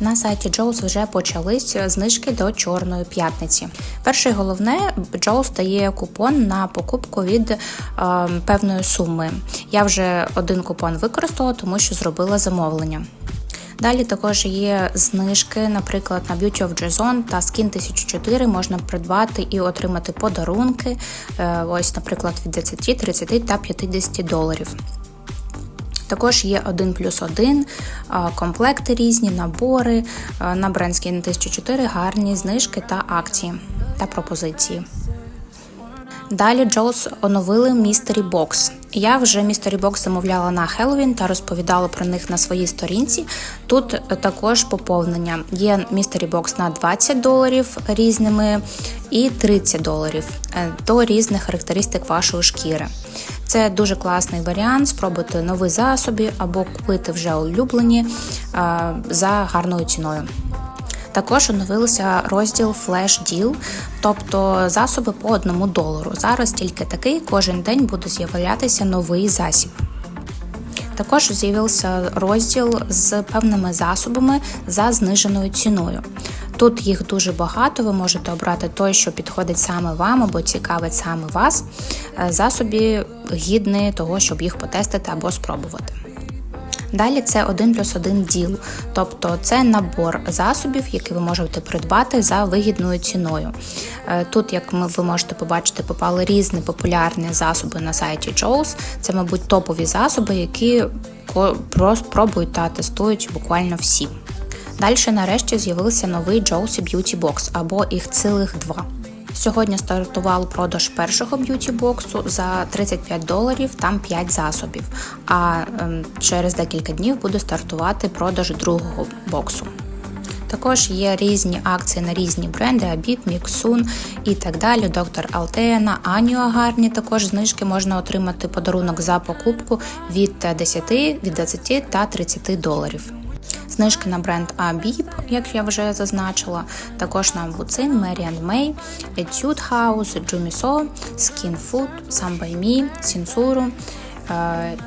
На сайті Джоус вже почались знижки до Чорної п'ятниці. Перше і головне, Джоус дає купон на покупку від е, певної суми. Я вже один купон використала, тому що зробила замовлення. Далі також є знижки, наприклад, на Beauty of Jason та Skin 1004 можна придбати і отримати подарунки. е, Ось, наприклад, від 10, 30 та 50 доларів. Також є 1 плюс 1, комплекти різні, набори на бренд Skin 1004 гарні знижки та акції та пропозиції. Далі Джоус оновили Mystery Box. Я вже Mystery Box замовляла на Хеллоуін та розповідала про них на своїй сторінці. Тут також поповнення. Є Mystery Box на 20 доларів різними і 30 доларів е, до різних характеристик вашої шкіри. Це дуже класний варіант. Спробуйте нові засоби або купити вже улюблені е, за гарною ціною. Також оновився розділ Flash Deal, тобто засоби по одному долару. Зараз тільки такий, кожен день буде з'являтися новий засіб. Також з'явився розділ з певними засобами за зниженою ціною. Тут їх дуже багато, ви можете обрати той, що підходить саме вам або цікавить саме вас. Е, Засоби гідні того, щоб їх потестити або спробувати. Далі це 1 плюс 1 діл, тобто це набор засобів, які ви можете придбати за вигідною ціною. Е, Тут, як ви можете побачити, попали різні популярні засоби на сайті Joe's. Це, мабуть, топові засоби, які ко- просто пробують та тестують буквально всі. Далі нарешті з'явився новий Joe's Beauty Box, або їх цілих два. Сьогодні стартував продаж першого б'юті боксу за 35 доларів, там 5 засобів. А ем, через декілька днів буде стартувати продаж другого боксу. Також є різні акції на різні бренди: Abit, Mixun і так далі. Доктор Алтеяна, Аніо гарні також знижки можна отримати подарунок за покупку від 10, від 20 та 30 доларів. Знижки на бренд Abib, як я вже зазначила, також на Wucin, Mary May, Etude House, Jumiso, Skin Food, Some by Me, Sinsuru,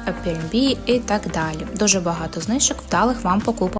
Apple і так далі. Дуже багато знижок вдалих вам покупок.